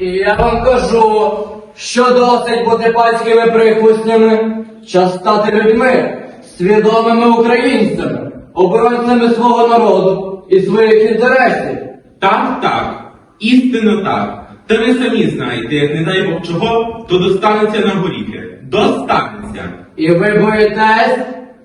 І я вам кажу, що досить бути панськими прихвостнями, час стати людьми, свідомими українцями, оборонцями свого народу і своїх інтересів. Так, так, істинно так. Та ви самі знаєте, як не дай Бог чого, то достанеться на горіхи. Достанеться. І ви боїтесь?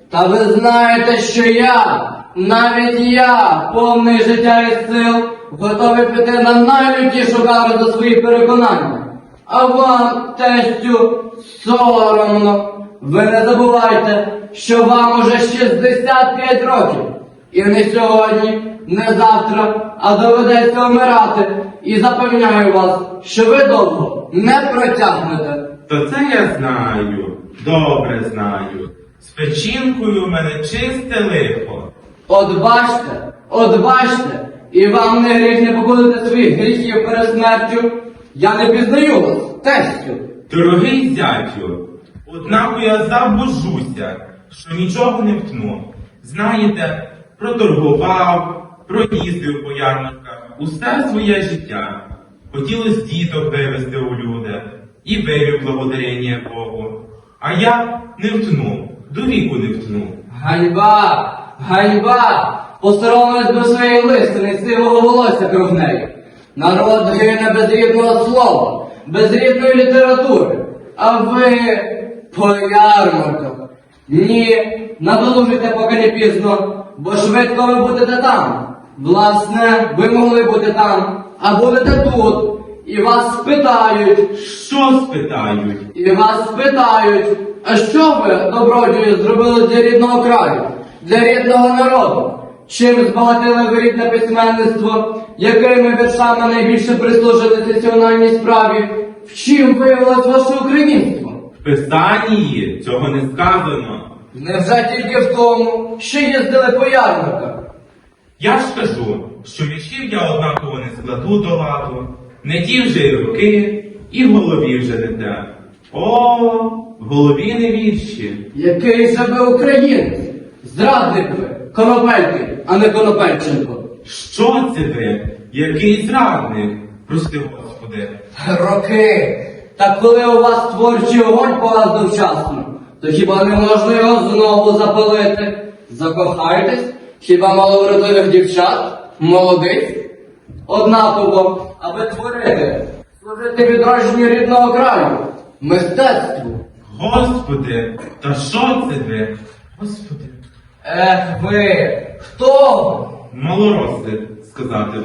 Та ви знаєте, що я, навіть я, повний життя і сил, готовий піти на найлютішу кару за свої переконання. А вам, тестю, соромно. Ви не забувайте, що вам уже 65 років. І не сьогодні, не завтра, а доведеться вмирати. І запевняю вас, що ви довго не протягнете. То це я знаю, добре знаю. З печінкою в мене чисте лихо. От бачте, от бачте, і вам не гріх не побудете своїх гріхів перед смертю. Я не пізнаю вас, тестю. Дорогий зятю, однако я забожуся, що нічого не втну. Знаєте, проторгував, проїздив по ярмарках, усе своє життя. Хотілося діток вивезти у люди і вивів благодарення Богу. А я не втну, до віку не втну. Ганьба, ганьба! Посоромились би своєї листини сивого волосся круг неї. Народ гине без рідного слова, без рідної літератури. А ви по ярмарках. Ні, надолужуйте, поки не пізно, бо швидко ви будете там. Власне, ви могли бути там, а будете тут. І вас спитають, Що спитають? і вас спитають, а що ви, добродію, зробили для рідного краю, для рідного народу? Чим збагатили ви рідне письменництво, якими віршами найбільше прислужили національній справі? В чим виявилось ваше українство? В писанні цього не сказано. Невже тільки в тому, що їздили по ярмарках? Я ж кажу, що віршів я однаково не складу до ладу, не ті вже й руки, і в голові вже не те. О, в голові не вірші. Який же ви українець? Зрадник ви, конопельки, а не конопельченко. Що це ви? Який зрадник? Прости, Господи. Роки. Та коли у вас творчий огонь погаснув вчасно, то хіба не можна його знову запалити? Закохайтесь? Хіба мало вродливих дівчат? Молодиць? Однаково, аби творити, служити відродженню рідного краю, мистецтву. Господи, та що це ви? Господи. Ех ви, хто? Малоросли сказати.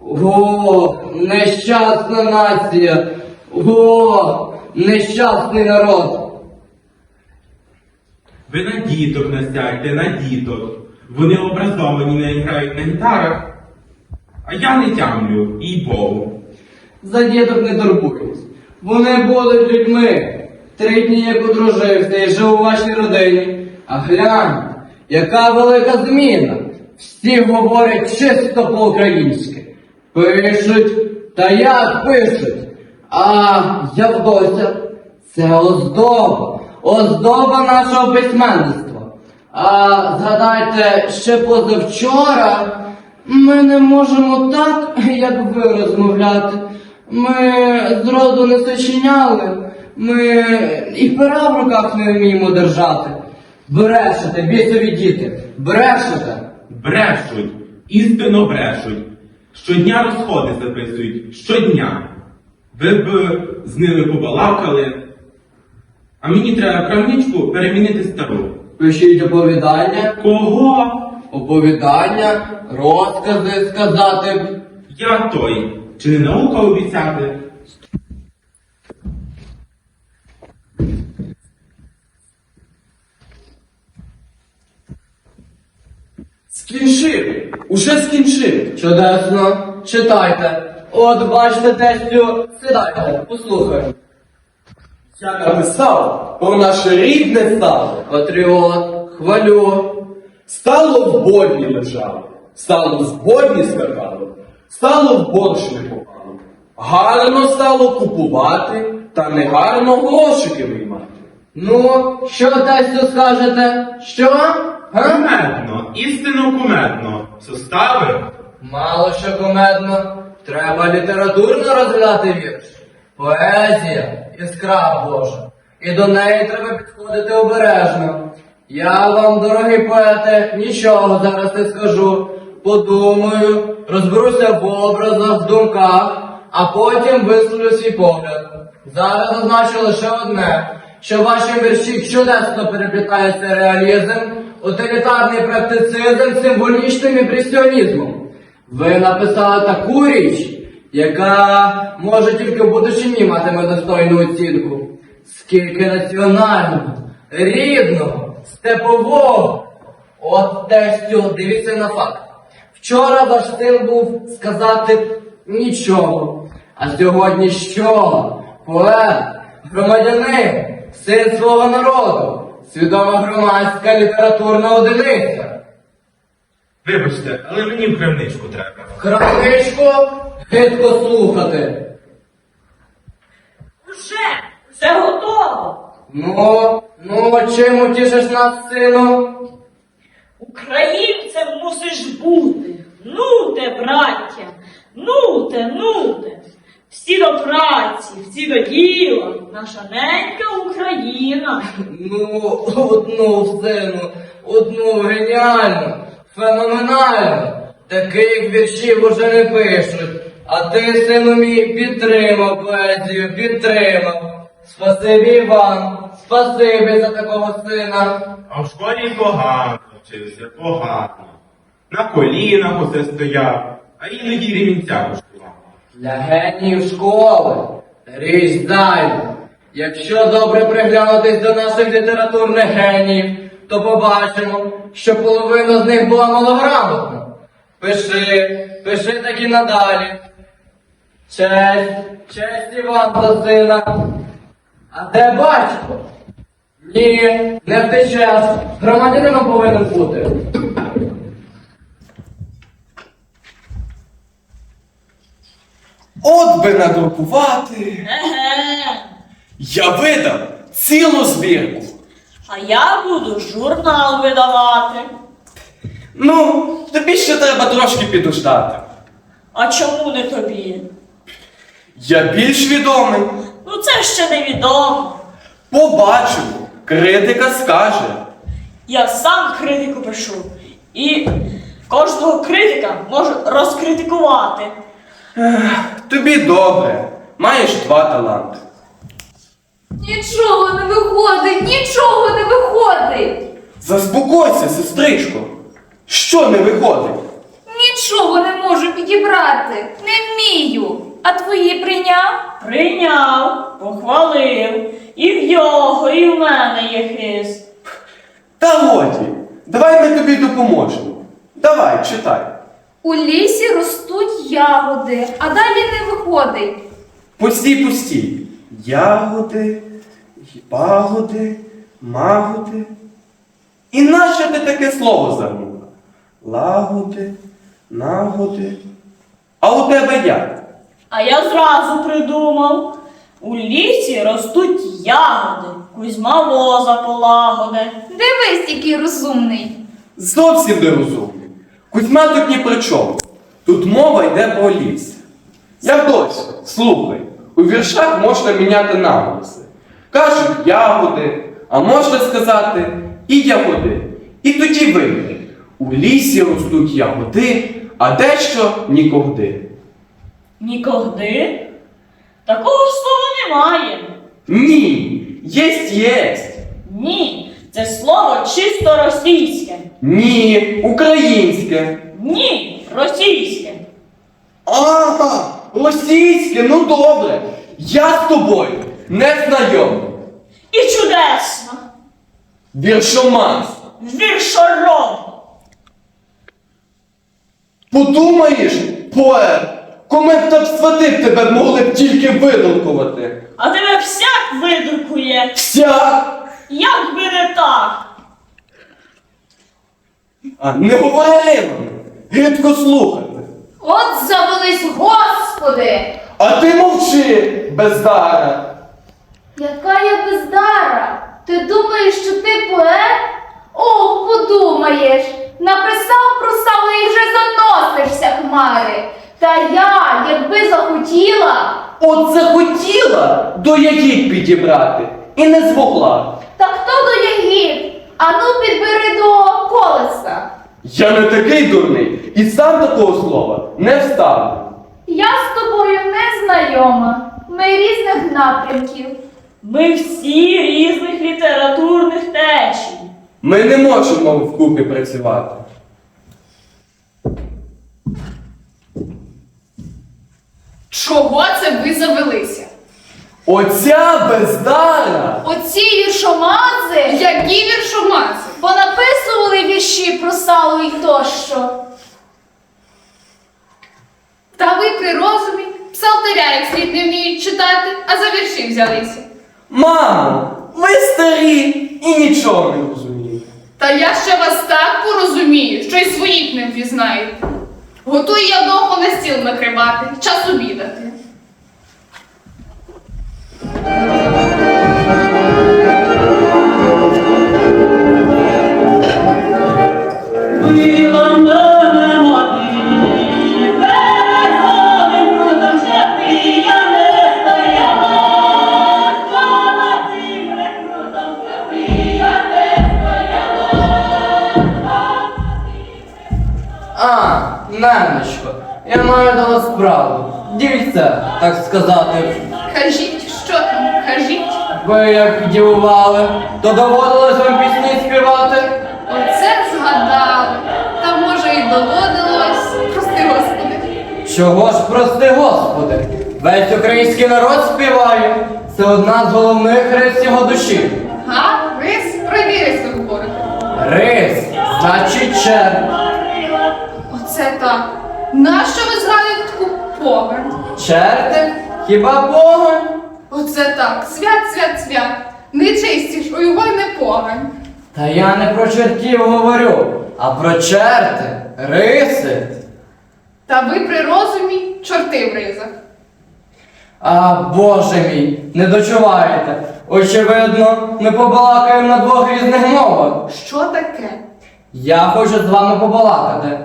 О, нещасна нація! О, нещасний народ! Ви на діток насядьте, на діток. Вони образовані не грають на гітарах. А я не тямлю, і Богу. За діток не турбуйтесь. Вони будуть людьми. Три дні як одружився і жив у вашій родині. А глянь, яка велика зміна. Всі говорять чисто по-українськи. Пишуть, та як пишуть. А Явдося це оздоба, оздоба нашого письменництва. А згадайте, ще позавчора ми не можемо так, як ви розмовляти. Ми зроду не сочиняли, ми і пера в руках не вміємо держати. Брешете, бісові діти, брешете. Брешуть, істинно брешуть. Щодня розходи записують, щодня. Ви б з ними побалакали. А мені треба крамничку перемінити стару. Пишіть оповідання, Кого? оповідання, розкази сказати. Я той. Чи не наука обіцяти? Скінчив, уже скінчив. Чудесно, читайте. От бачите, тестю, сідайте, послухаю. Я написав про наше рідне стало. Патріот, хвалю. Стало в бодні лежало, стало з бодні скакало, стало в борщ не попало. Гарно стало купувати, та не гарно грошики виймати. Ну, що Тестю скажете? Що? Га? Кумедно, істинно кумедно. Состави? Мало що кумедно. Треба літературно розглядати вірш. Поезія іскра Божа. І до неї треба підходити обережно. Я вам, дорогі поете, нічого зараз не скажу. Подумаю, розберуся в образах, в думках, а потім висловлю свій погляд. Зараз зазначу лише одне, що ваші вірші чудесно переплітаються реалізм, утилітарний практицизм символічним імпресіонізмом. Ви написали таку річ, яка може тільки в будучині матиме достойну оцінку. Скільки національного, рідного, степового. От тестю, дивіться на факт. Вчора ваш син був сказати нічого, а сьогодні що? Поет, громадянин, син свого народу, свідома громадська літературна одиниця. Вибачте, але мені в крамничку треба. Крамничку гидко слухати. Уже, вже готово. Ну, ну, чим утішиш нас, сину? Українцем мусиш бути. Ну те, браття, ну те, ну те. Всі до праці, всі до діла. Наша ненька Україна. Ну, одну, сину, одну геніально, феноменально. Таких віршів уже не пишуть. А ти, сину мій, підтримав поезію, підтримав. Спасибі Іван, спасибі за такого сина. А в школі погано вчився, погано. На колінах усе стояв, а іноді рівінця коштував. Для геніїв школи річ зайва. Якщо добре приглянутись до наших літературних геніїв, то побачимо, що половина з них була малограмотна. Пиши, пиши так і надалі. Честь, честь Іван та сина. А де батько? Ні, не втечеш. Громадянином повинен бути. От би надрукувати. Еге. Я видав цілу збірку. А я буду журнал видавати. Ну, тобі ще треба трошки підождати. А чому не тобі? Я більш відомий. Ну це ще невідомо. Побачимо, критика скаже. Я сам критику пишу. І кожного критика можу розкритикувати. Тобі добре, маєш два таланти. Нічого не виходить, нічого не виходить. Заспокойся, сестричко. Що не виходить? Нічого не можу підібрати. Не вмію. А твої прийняв? Прийняв, похвалив. І в його, і в мене є хист. Та годі, давай ми тобі допоможемо. Давай, читай. У лісі ростуть ягоди, а далі не виходить. Пустій, пустій. Ягоди, пагоди, магоди. І нащо ти таке слово загнула? Лагоди, нагоди. А у тебе як? А я зразу придумав. У лісі ростуть ягоди, Кузьма воза полагоде. Дивись, який розумний. Зовсім нерозумний. Кузьма тут ні при чому. Тут мова йде про ліс. Я досі, слухай, у віршах можна міняти наголоси. Кажуть ягоди, а можна сказати і ягоди. І тоді вийде. У лісі ростуть ягоди, а дещо нікогди. Нікогди? Такого ж слова немає. Ні, єсть єсть. Ні, це слово чисто російське. Ні, українське. Ні, російське. Ага, російське, ну добре. Я з тобою не знайомий. І чудесно. Віршоманс. Віршороб. Подумаєш, поет, кому б так свати тебе могли б тільки видалкувати. А тебе всяк видрукує. Всяк! Як би не так. А не говори вам! Гидко слухати. От завелись, господи! А ти мовчи, бездара! Яка я бездара? Ти думаєш, що ти поет? Ох, подумаєш, написав про сало і вже заносишся, хмари. Та я, якби захотіла, От захотіла до ягід підібрати і не змогла. та хто до ягід? Ану підбери до колеса. Я не такий дурний і сам такого слова не вставлю. Я з тобою не знайома. Ми різних напрямків. Ми всі різних літературних течій. Ми не можемо вкупі працювати. Чого це ви завелися? Оця бездара! Оці віршомази, які віршомази, понаписували вірші про сало і тощо. Та ви при розумі псалтиря як слід не вміють читати, а за вірші взялися. Мамо, ви старі і нічого не розумієте. Та я ще вас так порозумію, що й своїх не впізнаю. Готую я довго на стіл накривати, час обідати. А, ненечко, я маю до вас справу. Дільце, так сказати. Кажіть, що там, кажіть. Ви як дівували, то доводилось вам пісні співати. Оце згадали. Та може і доводилось. Прости, Господи. Чого ж, прости Господи, весь український народ співає. Це одна з головних рис його душі. Га? Рис? Про який рис ви говорите? Рис, значить чер. Оце так. Нащо ви згадуєте таку погань? Черти? Хіба погонь? Оце так. Свят, свят, свят. Нечисті ж, у його й не погань. Та я не про чертів говорю, а про черти, риси. Та ви при розумі чорти в ризах. А Боже мій, не дочуваєте. Очевидно, ми побалакаємо на двох різних мовах. Що таке? Я хочу з вами побалакати.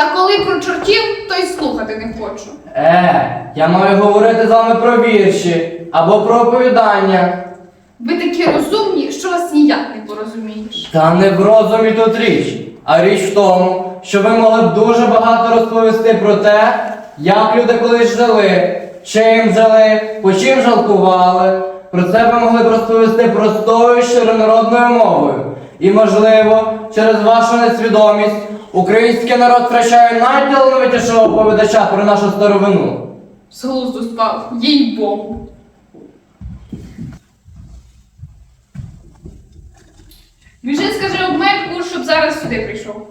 Та коли про чортів, то й слухати не хочу. Е, я маю говорити з вами про вірші або про оповідання. Ви такі розумні, що вас ніяк не порозумієш. Та не в розумі тут річ, а річ в тому, що ви могли б дуже багато розповісти про те, як люди колись жили, чим жили, по чим жалкували. Про це ви могли б розповісти простою щиронародною мовою. І, можливо, через вашу несвідомість український народ втрачає найталановитішого оповідача про нашу старовину. З глузду спав, їй Богу. Біжи, скажи обмельку, щоб зараз сюди прийшов.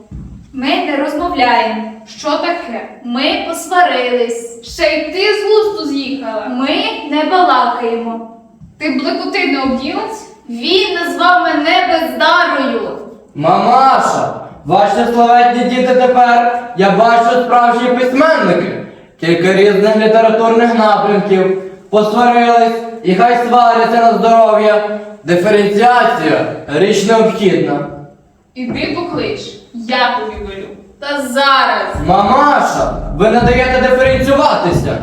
Ми не розмовляємо. Що таке? Ми посварились. Ще й ти з глузду з'їхала. Ми не балакаємо. Ти блекоти не обділась? Він назвав мене бездарою. Мамаша, ваші славетні діти тепер, я бачу справжні письменники. Кілька різних літературних напрямків. Посварились і хай сваряться на здоров'я. Диференціація річ необхідна. Іди поклич, я тобі велю. Та зараз. Мамаша, ви не даєте диференціюватися.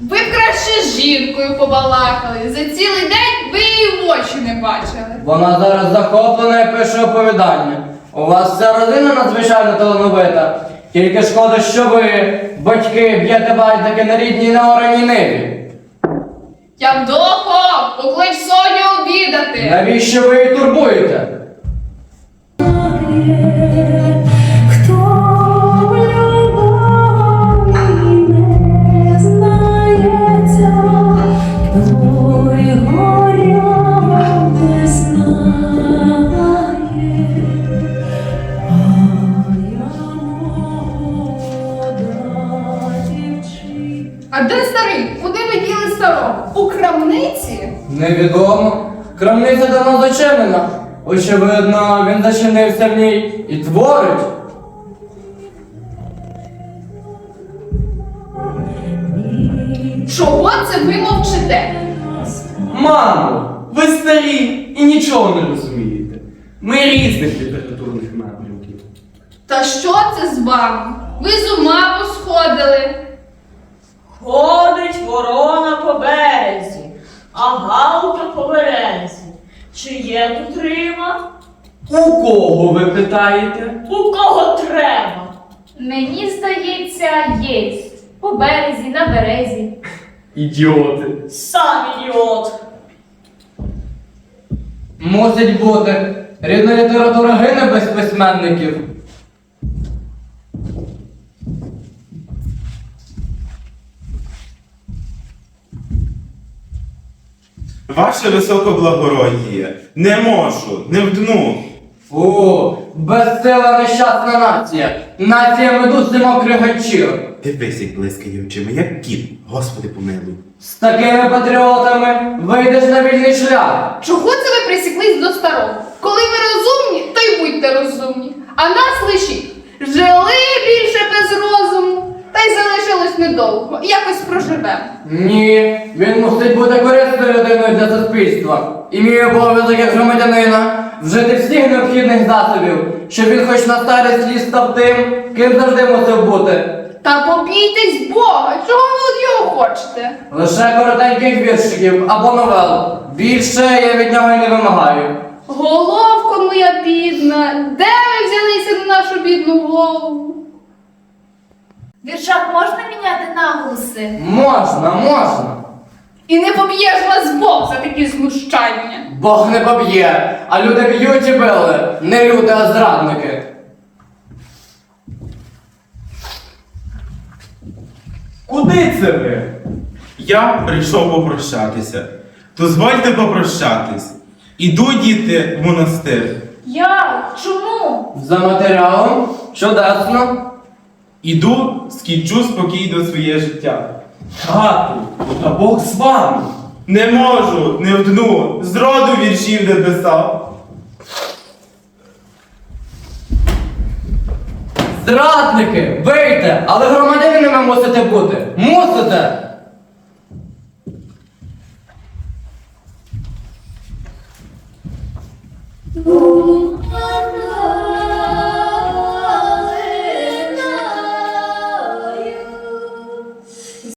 Ви б краще з жінкою побалакали. За цілий день ви її в очі не бачили. Вона зараз захоплена і пише оповідання. У вас вся родина надзвичайно талановита. Тільки шкода, що ви, батьки, б'єте байдики на рідній неораній ниві. Явдохо, поклич Соню обідати. Навіщо ви її турбуєте? Крамниці? Невідомо. Крамниця давно зачинена. Очевидно, він зачинився в ній і творить. Чого це ви мовчите? Мамо, ви старі і нічого не розумієте. Ми різних літературних напрямків. Та що це з вами? Ви з ума посходили. Ходить ворона по березі, а галка по березі. Чи є тут рима? У кого ви питаєте? У кого треба? Мені здається, єсть. По березі, на березі. Ідіоти. Сам ідіот. Мусить бути. Рідна література гине без письменників. Ваше високоблагородіє, не можу, не вдну. О, безсила нещасна нація. Нація медуз мокрих гачів. Дивись, як блискає очима, як кіт, Господи помилуй. З такими патріотами вийдеш на вільний шлях. Чого це ви присіклись до старого? Коли ви розумні, то й будьте розумні. А нас лишіть. Жили більше без розуму, та й залишилось недовго. Якось проживемо. Ні, він мусить бути корисною людиною для суспільства. І мій обов'язок як громадянина вжити всіх необхідних засобів, щоб він хоч на старість ліс став тим, ким завжди мусив бути. Та побійтесь Бога, чого ви від його хочете? Лише коротеньких віршиків або новел. Більше я від нього й не вимагаю. Головко моя бідна, де ви взялися на нашу бідну голову? Віршак можна міняти наголоси? Можна, можна. І не поб'єш вас Бог за такі знущання. Бог не поб'є, а люди б'ють і били. Не люди, а зрадники. Куди це ви? Я прийшов попрощатися. Дозвольте попрощатись. Іду, діти, в монастир. Я? Чому? За матеріалом чудесно. Іду, скінчу спокійно своє життя. Тату, та Бог з вами. Не можу, не вдну, зроду віршів не писав. Зрадники, вийте, але громадянинами мусите бути. Мусите! Ooh,